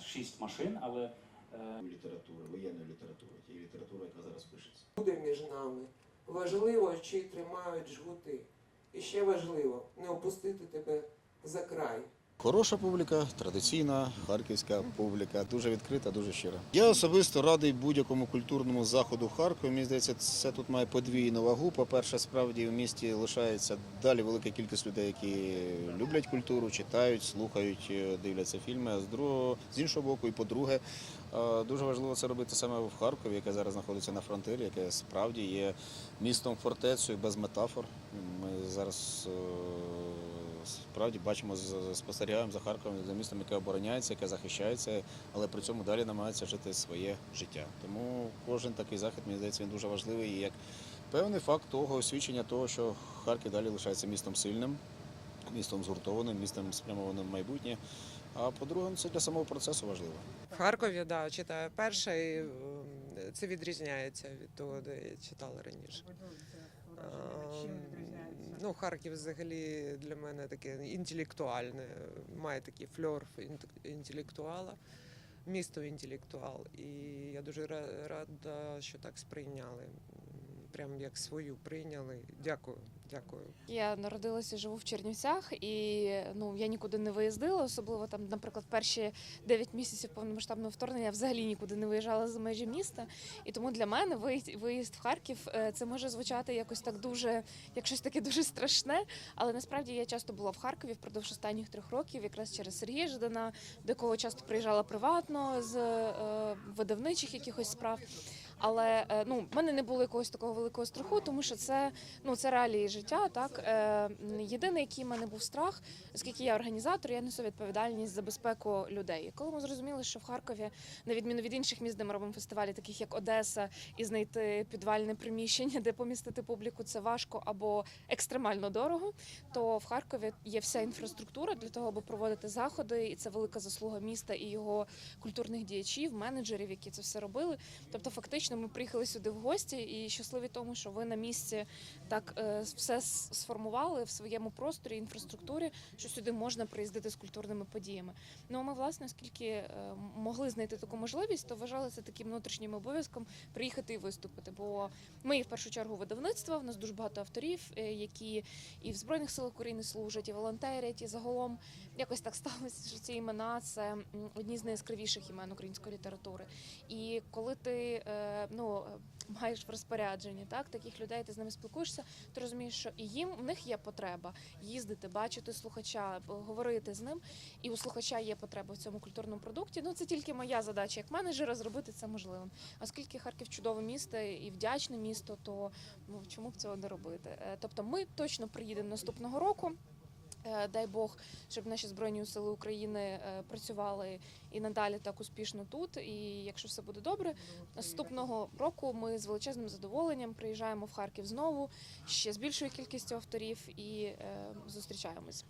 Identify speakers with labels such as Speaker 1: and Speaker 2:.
Speaker 1: шість машин, але е,
Speaker 2: літератури, воєнної літератури, тієї літератури, яка зараз пишеться.
Speaker 3: буде між нами. Важливо, чи тримають жгути. І ще важливо не опустити тебе за край.
Speaker 2: Хороша публіка, традиційна харківська публіка, дуже відкрита, дуже щира. Я особисто радий будь-якому культурному заходу Харкові. Мені здається, це тут має подвійну вагу. По-перше, справді в місті лишається далі велика кількість людей, які люблять культуру, читають, слухають, е, дивляться фільми. А з другого, з іншого боку, і по-друге, е, дуже важливо це робити саме в Харкові, яке зараз знаходиться на фронтирі, яке справді є містом фортецею без метафор. Ми зараз е, справді бачимо, спостерігаємо за Харковом, за містом, яке обороняється, яке захищається, але при цьому далі намагається жити своє життя. Тому кожен такий захід, мені здається, він дуже важливий і як певний факт того освідчення того, що Харків далі лишається містом сильним, містом згуртованим, містом спрямованим в майбутнє. А по-друге, ну, це для самого процесу важливо.
Speaker 4: В Харкові, да, читаю перше, ем, це відрізняється від того, де я читала раніше. Ем, Ну, Харків взагалі для мене таке інтелектуальне, має такий фльор інтелектуала, місто інтелектуал. І я дуже рада, що так сприйняли. Прям як свою прийняли. Дякую, дякую.
Speaker 5: Я народилася, живу в Чернівцях, і ну я нікуди не виїздила, особливо там, наприклад, перші 9 місяців повномасштабного вторгнення я взагалі нікуди не виїжджала за межі міста. І тому для мене виїзд, в Харків е, це може звучати якось так дуже, як щось таке дуже страшне. Але насправді я часто була в Харкові впродовж останніх трьох років, якраз через Сергія Ждана, до якого часто приїжджала приватно з е, видавничих якихось справ. Але е, ну, в мене не було якогось такого великого страху, тому що це ну це реалії життя. Так е, єдиний, який в мене був страх, оскільки я організатор, я несу відповідальність за безпеку людей. Коли ми зрозуміли, що в Харкові, на відміну від інших міст, де ми робимо фестивалі, таких як Одеса, і знайти підвальне приміщення, де помістити публіку, це важко або екстремально дорого. То в Харкові є вся інфраструктура для того, аби проводити заходи, і це велика заслуга міста і його культурних діячів, менеджерів, які це все робили. Тобто, фактично, ми приїхали сюди в гості і щасливі тому, що ви на місці так е, все сформували в своєму просторі, інфраструктурі, що сюди можна приїздити з культурними подіями. Ну а ми, власне, оскільки е, могли знайти таку можливість, то вважали це таким внутрішнім обов'язком приїхати і виступити. Бо ми в першу чергу видавництво, в нас дуже багато авторів, е, які і в Збройних силах України служать, і волонтерять, і загалом якось так сталося, що ці імена це одні з найяскравіших імен української літератури. І коли ти е, ну, маєш в розпорядженні так, таких людей, ти з ними спілкуєшся, ти розумієш, що і їм в них є потреба їздити, бачити слухача, говорити з ним. І у слухача є потреба в цьому культурному продукті. Ну це тільки моя задача як менеджера зробити це можливим. Оскільки Харків чудове місто і вдячне місто, то ну чому б цього не робити? Е, Тобто, ми точно приїдемо наступного року. Е, Дай Бог, щоб наші збройні сили України е, працювали і надалі так успішно тут. І якщо все буде добре, наступного року ми з величезним задоволенням приїжджаємо в Харків знову ще з більшою кількістю авторів і е, зустрічаємось.